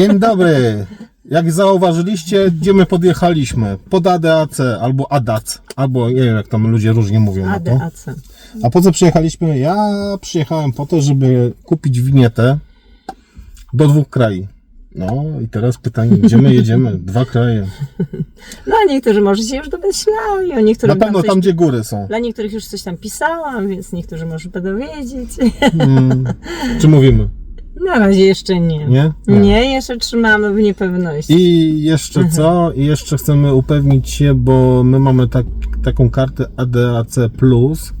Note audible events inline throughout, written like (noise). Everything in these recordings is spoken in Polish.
Dzień dobry. Jak zauważyliście, gdzie my podjechaliśmy? Pod ADAC albo ADAC, albo nie wiem jak tam ludzie różnie mówią na to. ADAC. A po co przyjechaliśmy? Ja przyjechałem po to, żeby kupić winietę do dwóch krajów. No i teraz pytanie, gdzie my jedziemy? Dwa kraje. No, niektórzy może się już domyślali, o niektórych Na pewno tam coś, tam, gdzie góry są. Dla niektórych już coś tam pisałam, więc niektórzy może będą wiedzieć. Mm, czy mówimy? Na razie jeszcze nie. Nie? Nie, jeszcze trzymamy w niepewności. I jeszcze co? I jeszcze chcemy upewnić się, bo my mamy tak, taką kartę ADAC Plus.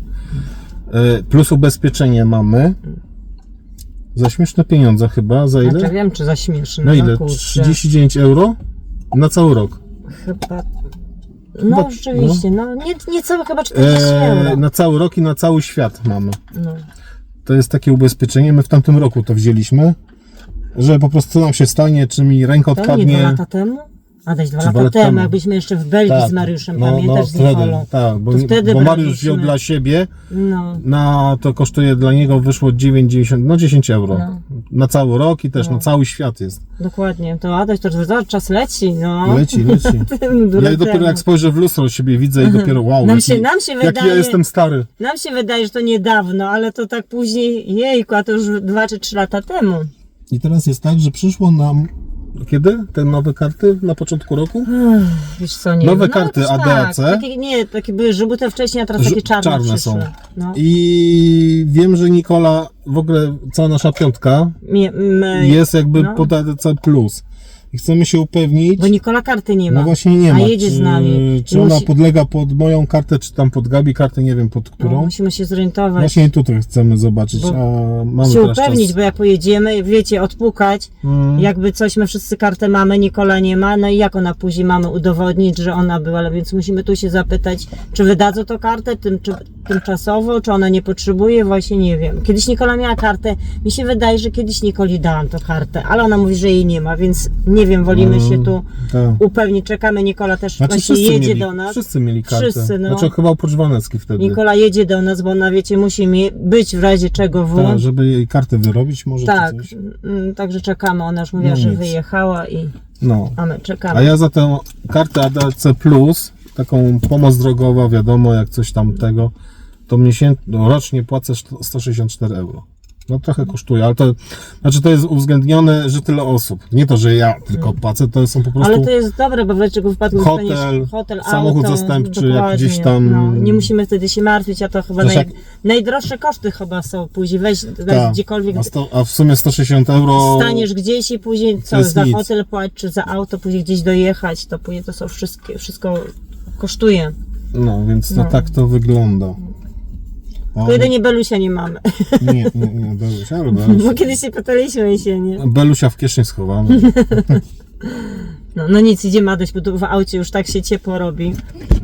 e, Plus ubezpieczenie mamy. Za śmieszne pieniądze chyba. Za ile? Znaczy wiem, czy za śmieszne. Na ile? kurczę. 39 euro? Na cały rok. Chyba... No, Chyba- rzeczywiście, no, nie, niecałe chyba 40 E, euro. na cały rok i na cały świat mamy. No. To jest takie ubezpieczenie. My w tamtym roku to wzięliśmy, że po prostu co nam się stanie, czy mi ręka To nie dwa odpadnie. lata temu? A dać dwa Czy lata temu, temu? jakbyśmy jeszcze w Belgii z Mariuszem, no, pamiętasz, no, z wtedy, tak, bo, To wtedy bo Mariusz braliśmy. wziął dla siebie, No. na to kosztuje dla niego wyszło 9,90, no 10 euro. No. Na cały rok i też No. na cały świat jest. Dokładnie, to Adaś, to, czas leci, no. Leci, leci. (laughs) Ja dopiero jak spojrzę w lustro siebie widzę i dopiero wow, Nam jaki, się- nam się jaki wydaje- ja jestem stary. Nam się wydaje, że to niedawno, ale to tak później, jejku, a to już dwa czy trzy lata temu. I teraz jest tak, że przyszło nam kiedy te nowe karty na początku roku? Wiesz co, nie Nowe wiem. No, karty to ADAC. Tak, takie, nie, takie były żółte wcześniej, a teraz Żu- takie czarne, czarne przyszły. są. No. I wiem, że Nikola, w ogóle cała nasza piątka Mie- my- jest jakby no. pod ADC+. I chcemy się upewnić, Bo Nikola karty nie ma. No właśnie nie a ma. jedzie czy, z nami. Czy I ona musi- podlega pod moją kartę, czy tam pod Gabi kartę, nie wiem pod no, którą. musimy się zorientować. Właśnie tutaj chcemy zobaczyć, Bo- a mamy się teraz upewnić, czas. bo jak pojedziemy, wiecie, odpukać, Mm. jakby coś, my wszyscy kartę mamy, Nikola nie ma, no i jak ona później mamy udowodnić, że ona była, ale więc musimy tu się zapytać, czy wydadzą to kartę tym, czy, tymczasowo, czy ona nie potrzebuje, właśnie nie wiem. Kiedyś Nikola miała kartę, mi się wydaje, że kiedyś Nikoli dałam to kartę, ale ona mówi, że jej nie ma, więc nie wiem, wolimy Mm, się tu Tak. upewnić, czekamy, Nikola też Znaczy właśnie jedzie mieli, do nas. wszyscy mieli kartę. Wszyscy, no. Znaczy chyba oprócz Wanecki wtedy. Nikola jedzie do nas, bo ona, wiecie, musi być w razie czego w. Tak, żeby jej kartę wyrobić może Tak, mm, także czekamy. Ona już mówiła, No że wyjechała i No. a my czekamy. A ja za tę kartę ADAC Plus, taką pomoc drogowa, wiadomo, jak coś tam tego, to miesięcznie, no, rocznie płacę 164 euro. No trochę kosztuje, ale to, znaczy to jest uwzględnione, że tyle osób. Nie to, że ja tylko płacę, to są po prostu Ale to jest dobre, bo w wypadku Hotel, hotel, samochód auto, zastępczy, jak gdzieś tam- No, nie musimy wtedy się martwić, a to chyba naj, jak- najdroższe koszty chyba są później. Weź, weź gdziekolwiek, a, sto, a w sumie 160 euro. staniesz gdzieś i później co, za nic. hotel płać, czy za auto, później gdzieś dojechać, to później to są wszystkie, wszystko kosztuje. No, więc to No. tak to wygląda. O, Tylko jedynie Belusia nie mamy, nie, nie, nie, Belusia, ale (laughs) bo Belusia. kiedyś się pytaliśmy się, nie? Belusia w kieszeni schowana. (laughs) No, no nic, idziemy Adaś, bo tu w aucie już tak się ciepło robi.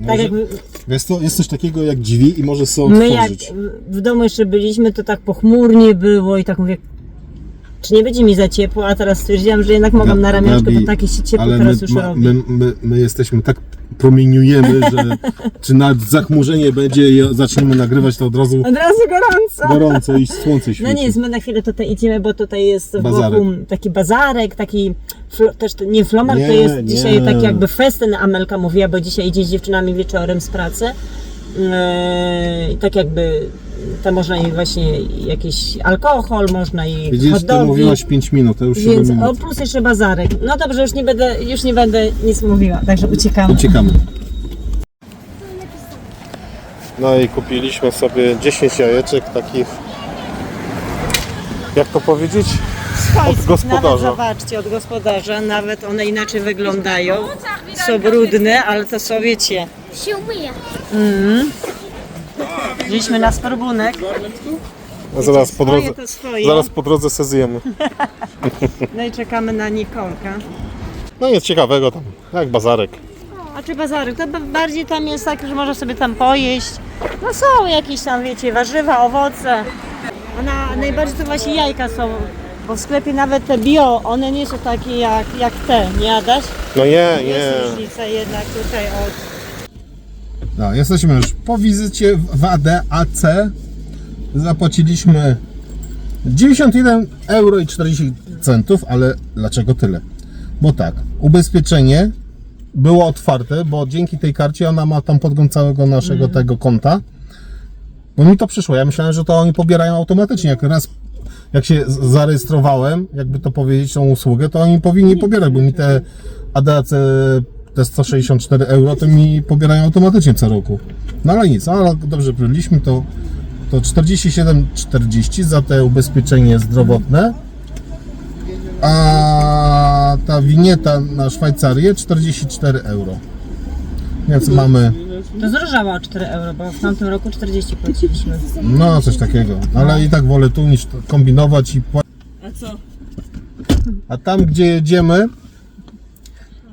Tak Wiesz co, jest coś takiego jak drzwi i możesz sobie My jak otworzyć. w domu jeszcze byliśmy, to tak pochmurnie było i tak mówię, czy nie będzie mi za ciepło, a teraz stwierdziłam, że jednak mogę na ramionczku, Gabi, bo takie się ciepło ale teraz my, już ma, robi. my, my, my jesteśmy tak promieniujemy, że (laughs) czy nawet zachmurzenie będzie i zaczniemy nagrywać to od razu Od razu gorąco. gorąco i słońce świeci. No nic, my na chwilę tutaj idziemy, bo tutaj jest w Bazarek. boku taki bazarek, taki też to- nie flomar, Nie, to jest nie. dzisiaj taki jakby festyn, Amelka mówiła, bo dzisiaj idzie z dziewczynami wieczorem z pracy. I tak jakby tam można i właśnie jakiś alkohol, można i Widzisz, hot ty dogi. mówiłaś 5 minut, to już 7 Więc o minut. plus jeszcze bazarek. No dobrze, już nie będę, już nie będę nic mówiła, także uciekamy. Uciekamy. No i kupiliśmy sobie 10 jajeczek takich, jak to powiedzieć? Od gospodarza. Nawet zobaczcie, od gospodarza, nawet one inaczej wyglądają. Są brudne, ale to są, wiecie, się umyje. Wzięliśmy na skorbunek. A zaraz po Swoje drodze, to swoje. zaraz po drodze se zjemy. No i czekamy na Nikolka. No nic ciekawego tam, jak bazarek. A czy bazarek? To ba- bardziej tam jest tak, że można sobie tam pojeść. No są jakieś tam, wiecie, warzywa, owoce. A na, najbardziej to właśnie jajka są. Bo w sklepie nawet te bio, one nie są takie jak, jak te, nie Adaś? No nie, Jest nie. różnica jednak tutaj od No, jesteśmy już po wizycie w ADAC. Zapłaciliśmy 91 euro i 40 centów, ale dlaczego tyle? Bo tak, ubezpieczenie było otwarte, bo dzięki tej karcie ona ma tam podgląd całego naszego tego konta. Bo mi to przyszło. Ja myślałem, że to oni pobierają automatycznie. Jak raz jak się zarejestrowałem, jakby to powiedzieć, tą usługę, to oni powinni pobierać, bo mi te ADAC te 164 euro to mi pobierają automatycznie co roku. No ale nic, ale dobrze byliśmy, to, to 47,40 za te ubezpieczenie zdrowotne, a ta winieta na Szwajcarię 44 euro. Więc mamy, To zdrożało o 4 euro, bo w tamtym roku 40 płaciliśmy. no coś takiego, ale i tak wolę tu niż kombinować i płacić. A co? A tam, gdzie jedziemy,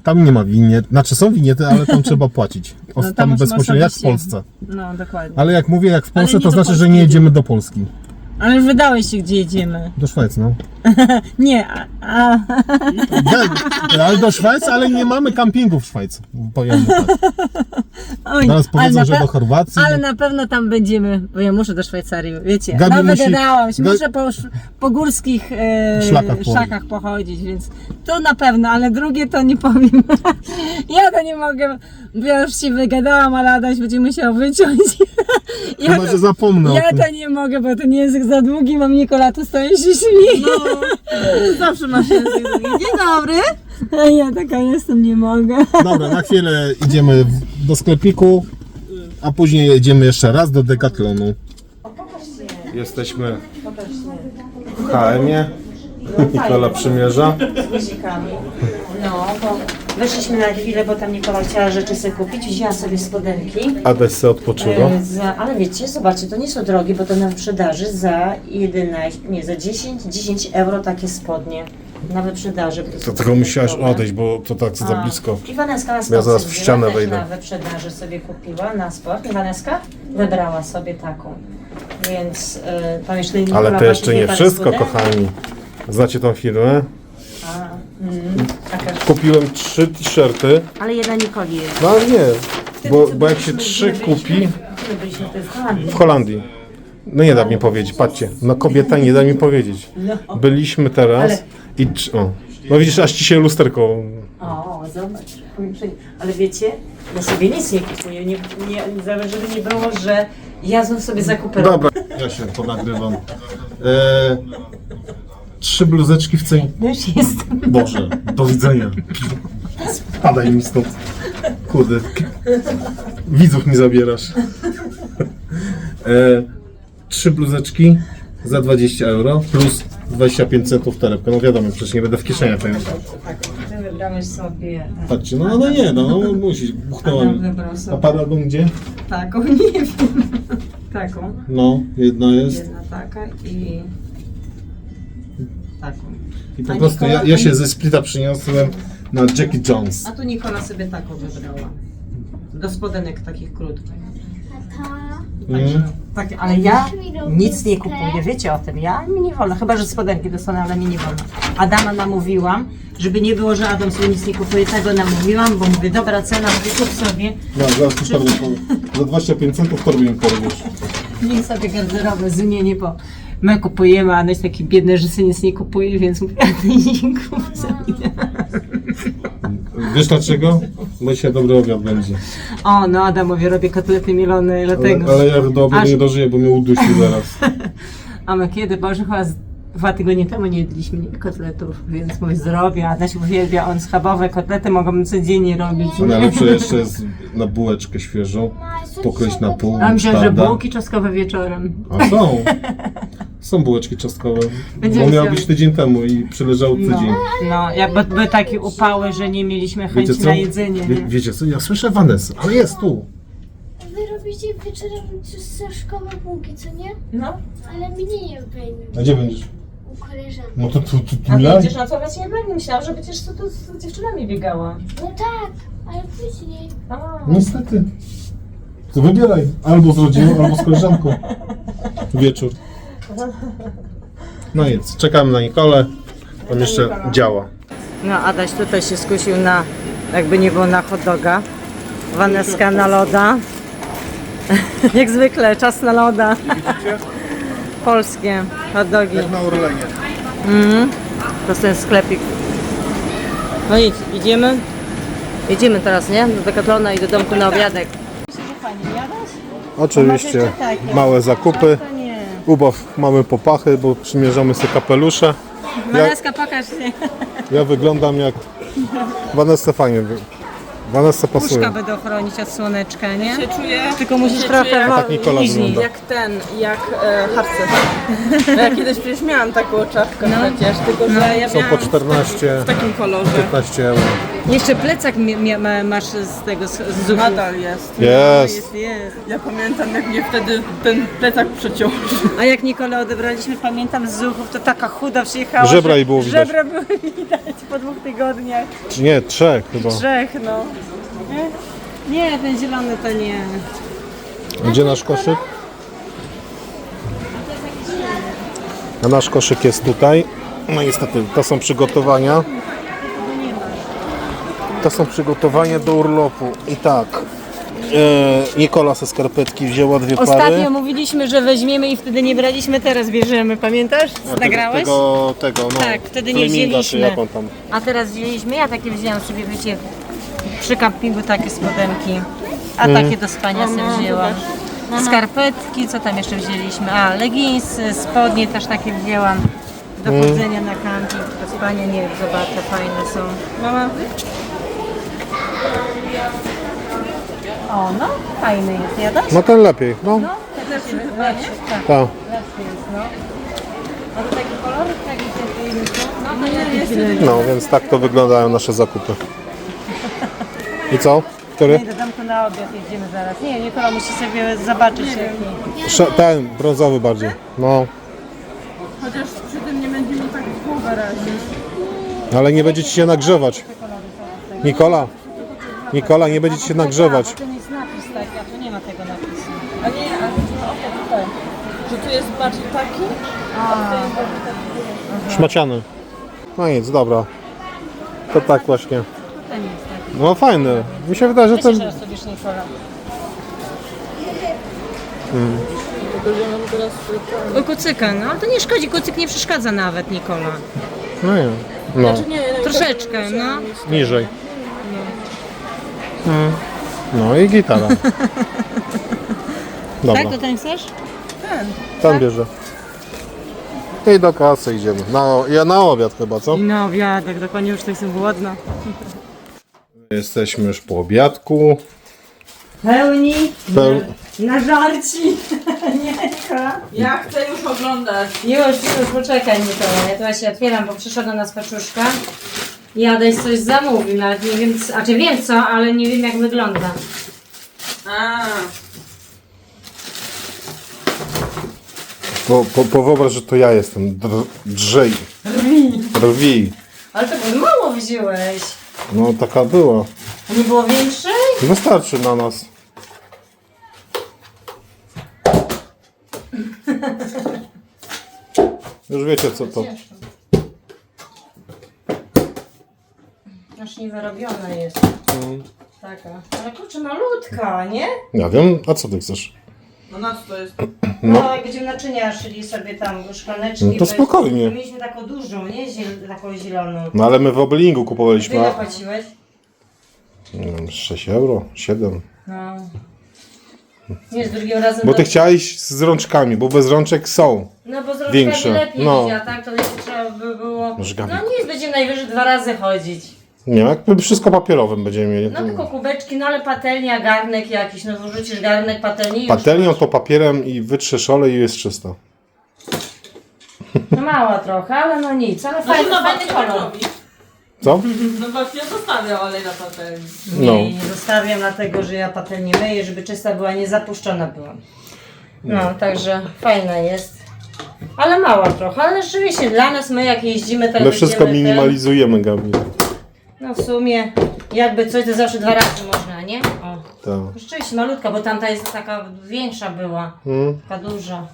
tam nie ma winiet. Znaczy są winiety, ale tam trzeba płacić. (laughs) O, No tam tam bezpośrednio, jak w. Polsce. No, dokładnie. Ale jak mówię jak w Polsce, nie to do znaczy, że Polski nie jedziemy do Polski. Ale już wydałeś się, gdzie jedziemy. Do Szwecji, no. (laughs) Nie, a, a ale do Szwecji, ale nie mamy kampingu w Szwecji. Powiem tak. oj, Zaraz powiedzą, że pe- do Chorwacji. Ale na pewno tam będziemy, bo ja muszę do Szwajcarii, wiecie. Gabi no musi- wygadałam się, Ga- muszę po, sz- po górskich e, Szlakach pochodzić. szlakach pochodzić, więc to na pewno, ale drugie to nie powiem. (laughs) ja to nie mogę, bo ja już się wygadałam, ale Adaś będzie musiał wyciąć. (laughs) ja, Chyba, że zapomnę o ja tym. to nie mogę, bo ten język za długi, mam Nikola tu stoi się śmieje. Zawsze masz język długi. Dzień dobry. A ja taka jestem, nie mogę. Dobra, na chwilę idziemy w- do sklepiku, a później jedziemy jeszcze raz do Decathlonu. Jesteśmy w HM-ie. Nikola przymierza. z guzikami. No, bo weszliśmy na chwilę, bo tam Nikola chciała rzeczy sobie kupić, wzięła sobie spodenki. Adaś se odpoczywa. E, Za, ale wiecie, zobaczcie, to nie są drogie, bo to na sprzedaży za 11, nie, za 10, 10 euro takie spodnie. Na wyprzedaży. To tylko musiałaś odejść, bo to tak za blisko. I Waneska na Ja sport zaraz sobie w ścianę też wejdę. na wyprzedaży sobie kupiła na sport. I Waneska wybrała sobie taką. Więc e, tam jeszcze Ale to jeszcze nie wszystko, kochani. Znacie tą firmę? A, mm, taka. Kupiłem trzy t-shirty. Ale jedna Nikoli jest. No ale nie, bo, bo jak się trzy kupi byliśmy? To jest w Holandii. w Holandii. No nie da mi powiedzieć, patrzcie. No kobieta nie da mi powiedzieć. No. Byliśmy teraz i... trz- O. No widzisz, aż ci się lusterko... O, zobacz. Ale wiecie, ja sobie nic nie kupuję. Nie, nie, żeby nie było, że ja znów sobie zakupy robię. Dobra, ja się ponagrywam. E, trzy bluzeczki w cenie. No Już jestem. Boże, do widzenia. Spadaj mi stąd. Kurde. Widzów mi zabierasz. E, trzy bluzeczki za 20 euro plus 25 centów torebka. No wiadomo, przecież nie będę w kieszeniach. Tak, ty wybrałeś sobie Patrzcie, no, no nie, no, no musi. Buchnęła Adam mi. wybrał A sobie paragon gdzie? taką, (laughs) nie wiem. Taką. No, jedna jest. Jedna taka i taką. I po A prostu ja, Nikola- ja się ze splita przyniosłem na Jackie Jones. A tu Nikola sobie taką wybrała. Do spodenek takich krótkich. Mm. Tak, ale ja nic nie kupuję, wiecie o tym, ja mi nie wolno, chyba że spodenki dostanę, ale mi nie wolno. Adama namówiłam, żeby nie było, że Adam sobie nic nie kupuje, tego namówiłam, bo mówię, dobra cena, mówię, kup sobie, No, zaraz tu torbę po- Za 25 centów torbę mi porwiesz. niech sobie garderobę zmienię, bo my kupujemy, a on jest taki biedny, że sobie nic nie kupuje, więc mówię, a ty nie kup. Wiesz dlaczego? Bo dzisiaj dobry obiad będzie. O, no Adamowi robię kotlety mielone, Ale, dlatego. ale ja do obiadu Aż- nie dożyję, bo mnie udusi zaraz. (laughs) A my kiedy, Boże, chyba z dwa tygodnie temu nie jedliśmy kotletów, więc mówię, zdrowie, Adaś uwielbia, on schabowe kotlety mogą codziennie robić. A najlepsze jeszcze jest na bułeczkę świeżą. Pokroić na pół. A myślałam, że bułki czosnkowe wieczorem. A są. (laughs) Są bułeczki czosnkowe. Będziemy Bo miał być tydzień temu i przyleżał tydzień. No, no jak by- były takie upały, że nie mieliśmy chęci Wiecie co? na jedzenie. Wie, Nie? wiecie co? Ja słyszę Vanessa, ale jest tu. Wy robicie wieczorem szkołę bułki, co nie? No, Ale mnie nie obejmie A gdzie będziesz? u koleżanki. No to tu, tu, tu a ja. będziesz na co nie będę myślałam, że będziesz tu z dziewczynami biegała. No tak, ale później. A, Niestety. To wybieraj. Albo z rodziną, albo z koleżanką. Wieczór. No nic, czekamy na Nikolę. On jeszcze działa. No, Adaś tutaj się skusił na, jakby nie było na hot doga. Waneska na loda. (laughs) Jak zwykle, czas na loda. (laughs) Polskie hot dogi. na Orlenie. Mm. To jest ten sklepik. No nic, idziemy. Jedziemy teraz, nie? Do Decathlona i do domku na obiadek. Oczywiście takie. małe zakupy. Ubaw mamy popachy, bo przymierzamy sobie kapelusze. Ja, Waneska, pokaż się. ja wyglądam jak Vanessa fajnie. wy- Vanessa Puszka pasuje. będę ochronić od słoneczka, nie? się czuję Tylko musisz się trochę czuję Tak Nikola wygląda. jak ten, jak e, harcerz. Ja kiedyś przecież miałam taką czapkę przecież, tylko że ja Są po 14, w takim kolorze. 15 euro. Jeszcze plecak mi, mi, ma- masz z tego, z, z zuchu. Nadal jest. Jest. Jest, jest. Ja pamiętam jak mnie wtedy ten plecak przeciął. A jak Nikolę odebraliśmy, pamiętam z zuchów, to taka chuda przyjechała. Żebra że jej było widać. Żebra były (laughs) widać po dwóch tygodniach. Nie, trzech chyba. Trzech, no. Nie? Nie, ten zielony to nie. Gdzie nasz koszyk? A nasz koszyk jest tutaj. No niestety, to są przygotowania. To są przygotowania do urlopu. I tak. E, Nikola ze skarpetki wzięła dwie pary. Ostatnio mówiliśmy, że weźmiemy i wtedy nie braliśmy, teraz bierzemy. Pamiętasz? A tego- Nagrałeś? Tego, tego, no. Tak, wtedy nie czy wzięliśmy. jak on tam. A teraz wzięliśmy, ja takie wzięłam sobie, wiecie, przy kampingu takie spodenki. A Mhm. takie do spania sobie wzięłam. Skarpetki, co tam jeszcze wzięliśmy? A, leginsy, spodnie też takie wzięłam. Do Mhm. chodzenia na camping, do spania, nie wiem, zobaczę, fajne są. Mama, O, no, fajny jest, jadasz? No ten lepiej, no. No, lepszy, lepszy, tak, Tak. lepszy jest, no. A to taki kolorek, taki ten, no, to nie jest. No, więc tak to wyglądają nasze zakupy. I co? Który? Nie, do domku na obiad jedziemy zaraz. Nie, Nikola musi sobie zobaczyć jaki. Sze- Ten, brązowy bardziej. No, chociaż przy tym nie będzie mi tak w głowę razić. ale nie będzie ci się nagrzewać. Nikola, Nikola, nie będzie ci się nagrzewać. A, bo ten jest napis taki, a tu nie ma tego napisu. A nie, ale to o tutaj. Że tu jest bardziej taki, Szmaciany. No nic, dobra. To tak właśnie. Jest taki. No fajny. Mi się wydaje, że ten... Nikola. że teraz O kucyka, no to nie szkodzi, kucyk nie przeszkadza nawet Nikola. No nie. No, nie, no, Troszeczkę, no. niżej. No i gitara. (laughs) Dobra, Tak, to ten chcesz? ten bierze. I do kasy idziemy. Na, ja na obiad chyba, co? I na obiadek, dokładnie już tak jestem głodna. Jesteśmy już po obiadku. Pełni Peł... na żarci. (laughs) nie, Nikola? Ja chcę już oglądać. Już, już, poczekaj Nikola, ja tu właśnie otwieram, bo przyszła do nas paczuszka. I Adaś coś zamówił, nawet nie wiem, co, znaczy wiem co, ale nie wiem jak wygląda. A, Po, po, po wyobraź, że to ja jestem. Dr, drżej. Rwi. Ale to mało wziąłeś. No taka była. A nie było większej? Wystarczy na nas. (laughs) Już wiecie co to. Aż niewyrobiona jest. Taka. Ale kurczę, malutka, nie? Ja wiem, a co ty chcesz? no na co to jest? (clears throat) No, jak będziemy naczynia szyli sobie tam szklaneczki. No to bo spokojnie. Mieliśmy taką dużą, nie? Ziel, taką zieloną. No ale my w Obelingu kupowaliśmy. Ile a- płaciłeś? Nie wiem, 6 euro, 7. No. Nie, z drugim razem... Bo to- ty chciałeś z rączkami, bo bez rączek są. No bo z rączkami Większe. lepiej No. idzie, a tak to jeszcze trzeba by było... Może No nic, będziemy najwyżej dwa razy chodzić. Nie, jakby wszystko papierowym będziemy mieli. No tylko kubeczki, no ale patelnia, garnek jakiś, no wrzucisz garnek, patelni i już Patelnią to papierem i wytrzesz olej i jest czysto. No mała trochę, ale no nic, ale Znaczy, fajny, (laughs) no fajny kolor. Co? No babcia zostawia olej na patelni. No. Nie, nie zostawiam dlatego, że ja patelnię myję, żeby czysta była, nie zapuszczona była. No, także fajna jest. Ale mała trochę, ale rzeczywiście dla nas, my jak jeździmy, teraz My wszystko minimalizujemy, Gabi. No w sumie, jakby coś, to zawsze dwa razy można, nie? O. Tak. Rzeczywiście malutka, bo tamta jest taka większa była, Mm. taka duża.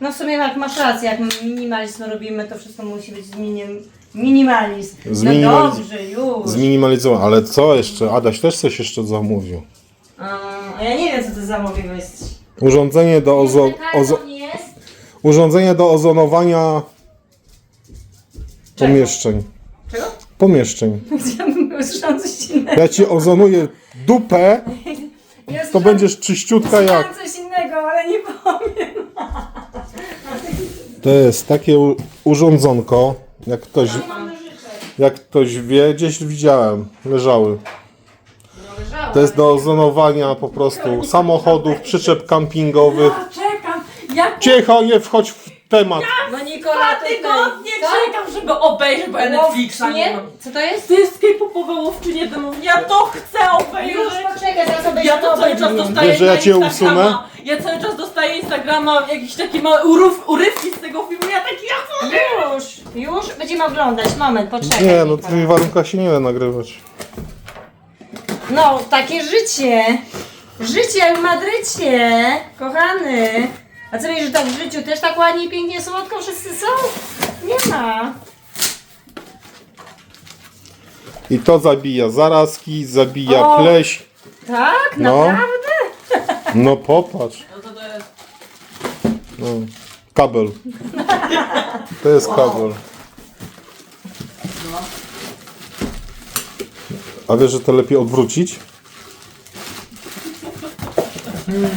No w sumie jak masz rację, jak minimalizm robimy, to wszystko musi być minim, minimalizm. No Zminimaliz- dobrze, już. Zminimalizowane. Ale co jeszcze? Adaś też coś jeszcze zamówił. A, a ja nie wiem, co ty zamówiłeś. Urządzenie do, ozo- ozo- Karton jest? urządzenie do ozonowania Pomieszczeń. Czego? Pomieszczeń. Ja bym usłyszałam coś innego. Ja ci ozonuję dupę, Ja to będziesz czyściutka jak. Usłyszałam coś innego, ale nie powiem. To jest takie u- urządzonko, jak ktoś, jak ktoś wie, gdzieś widziałem, leżały. To jest do ozonowania po prostu samochodów, przyczep kampingowych. Czekam, jak Cicho, nie wchodź w temat. No Nikola, dwa tygodnie czekam, żeby obejrzeć, bo ja Netflixa nie mam. Co to jest? To jest K-popowe łowczynie demów. Ja to chcę Już obejrzeć. poczekaj, zaraz obejrzę Ja to cały czas dostaję Wiesz, że ja na cię Instagrama. Ja cały czas dostaję Instagrama jakieś takie małe urów, urywki z tego filmu. Ja taki, ja chcę Już, już będziemy oglądać. Moment, poczekaj. Nie, no w Nikola. tych warunkach się nie da nagrywać. No, takie życie. Życie jak w Madrycie, kochany. A co wiesz, że tak w życiu też tak ładnie i pięknie słodko wszyscy są? Nie ma. I to zabija zarazki, zabija O. pleś. Tak? No. Naprawdę? (laughs) No popatrz. No to to jest... No. Kabel. To jest kabel. A wiesz, że to lepiej odwrócić?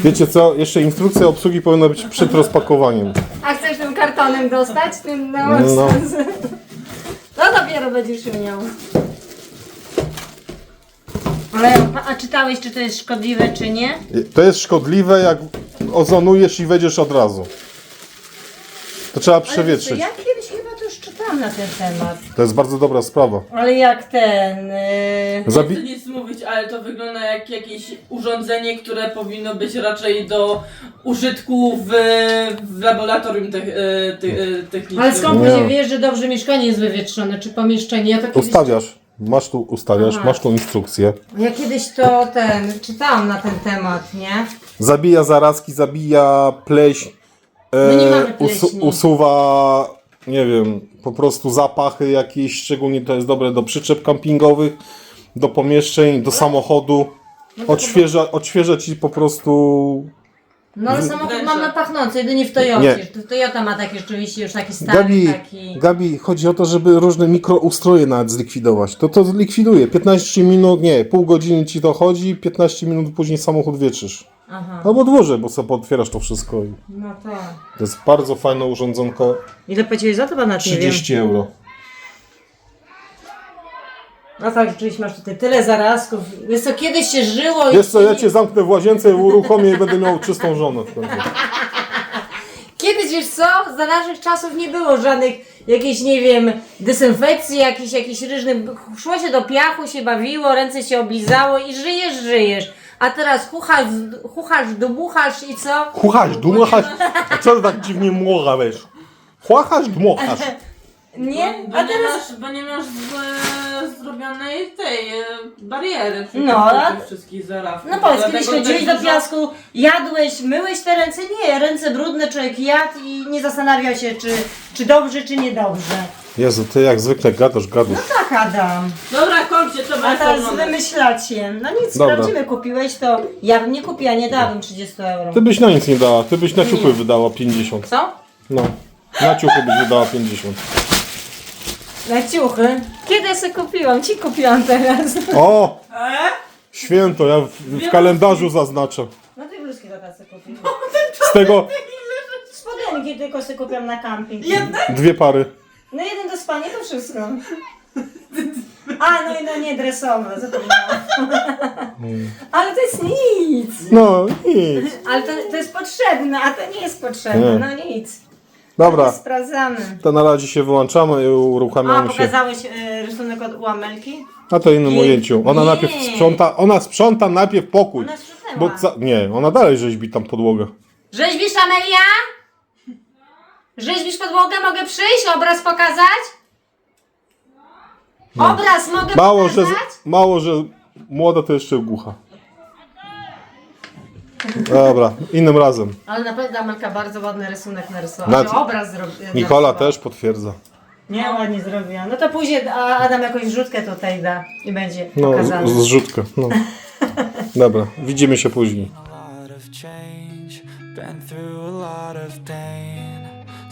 Wiecie co? Jeszcze instrukcja obsługi powinna być przed rozpakowaniem. A chcesz tym kartonem dostać? Tym no, No. no dopiero będziesz umiał. Ale a czytałeś, czy to jest szkodliwe, czy nie? To jest szkodliwe, jak ozonujesz i wejdziesz od razu. To trzeba przewietrzyć. Ja kiedyś chyba to już czytałam na ten temat. To jest bardzo dobra sprawa. Ale jak ten... Yy... Nie Zabi- chcę nic mówić, ale to wygląda jak jakieś urządzenie, które powinno być raczej do użytku w, w laboratorium te, e, te, e, technicznym. Ale skąd Nie. wiesz, że dobrze mieszkanie jest wywietrzone, czy pomieszczenie? Ja to kiedyś, Ustawiasz. Masz tu ustawiasz, Aha. masz tu instrukcję. ja kiedyś to ten, czytałam na ten temat, nie? Zabija zarazki, zabija pleśń, My nie e, mamy pleśni. usuwa, nie wiem, po prostu zapachy jakieś, szczególnie to jest dobre do przyczep kampingowych, do pomieszczeń, do samochodu. Odświeża, odświeża ci po prostu... No ale samochód Wnętrze. mamy pachnący, jedynie w Toyocie. Nie. To Toyota ma taki rzeczywiście już taki stary, Gabi, taki... Gabi, chodzi o to, żeby różne mikroustroje nawet zlikwidować. To to zlikwiduje. 15 minut, nie, pół godziny ci to chodzi, 15 minut później samochód wietrzysz. Aha, Albo dłużej, bo sobie otwierasz to wszystko. i no to... To jest bardzo fajne urządzonko. Ile płaciłeś za to? Bo nawet nie wiem. 30 euro. No tak, rzeczywiście masz tutaj tyle zarazków. Wiesz co, kiedyś się żyło i... Wiesz co, ja cię zamknę w łazience, uruchomię i będę miał czystą żonę w końcu. (laughs) Kiedyś, wiesz co, za naszych czasów nie było żadnych jakiejś, nie wiem, dezynfekcji, jakiś, jakiś ryżny... Szło się do piachu, się bawiło, ręce się oblizało i żyjesz, żyjesz. A teraz chuchasz, chuchasz, dmuchasz i co? Chuchasz, dmuchasz. A co ty tak dziwnie młocha wiesz? Chłachasz, dmuchasz. (laughs) Nie? Bo, A nie teraz... masz, bo nie masz z, zrobionej tej e, bariery przy No, no, a- tych wszystkich zarazków. No powiedz, Dlatego kiedyś chodziłeś też do dużo- piasku, jadłeś, myłeś te ręce? Nie, ręce brudne człowiek jadł i nie zastanawiał się, czy, czy dobrze, czy niedobrze. Jezu, ty jak zwykle gadasz, gadusz. Tak, Adam. Dobra, kończcie, to A teraz wymyślacie. No nic, Dobra. sprawdzimy, kupiłeś to. Ja bym nie kupiła, nie dałabym 30 euro. Ty byś na nic nie dała, ty byś na ciuchy wydała 50. Co? No, na ciuchy byś wydała 50. Na ciuchy. Kiedy ja sobie kupiłam? Ci kupiłam teraz. O! E? Święto, ja w, w kalendarzu zaznaczę. No ty bluzki do tacy kupiłam. Z tego (laughs) Spodenki tylko sobie kupiłam na camping. dwie pary. No jeden do spania to wszystko. (laughs) A, no i no nie dresowe, zapomniałam. Ale to jest nic. No, nic. Ale to, to jest potrzebne, a to nie jest potrzebne. Nie. No nic. Dobra, Sprawdzamy. to na razie się wyłączamy i A, uruchamiamy się. pokazałeś y, rysunek od łamelki? Na to innym Nie. ujęciu. Ona Nie. najpierw sprząta, ona sprząta najpierw pokój. Ona sprzątnęła. Bo ca- nie, ona dalej rzeźbi tam podłogę. Rzeźbisz Amelia? Rzeźbisz podłogę? Mogę przyjść? Obraz pokazać? Obraz mogę Mało, że, pokazać? mało, że młoda to jeszcze głucha. Dobra, innym razem. Ale naprawdę Amelka bardzo ładny rysunek narysowała. Na- obraz zrobiła. Nikola też potwierdza. Nie, ładnie zrobiła. No to później a Adam jakąś rzutkę tutaj da i będzie No, pokazane. z- zrzutkę. No. (laughs) Dobra, widzimy się później. a lot of change, been through a lot of pain.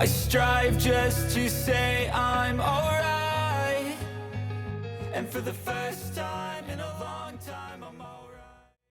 I strive just to say I'm alright. And for the first time in a long time.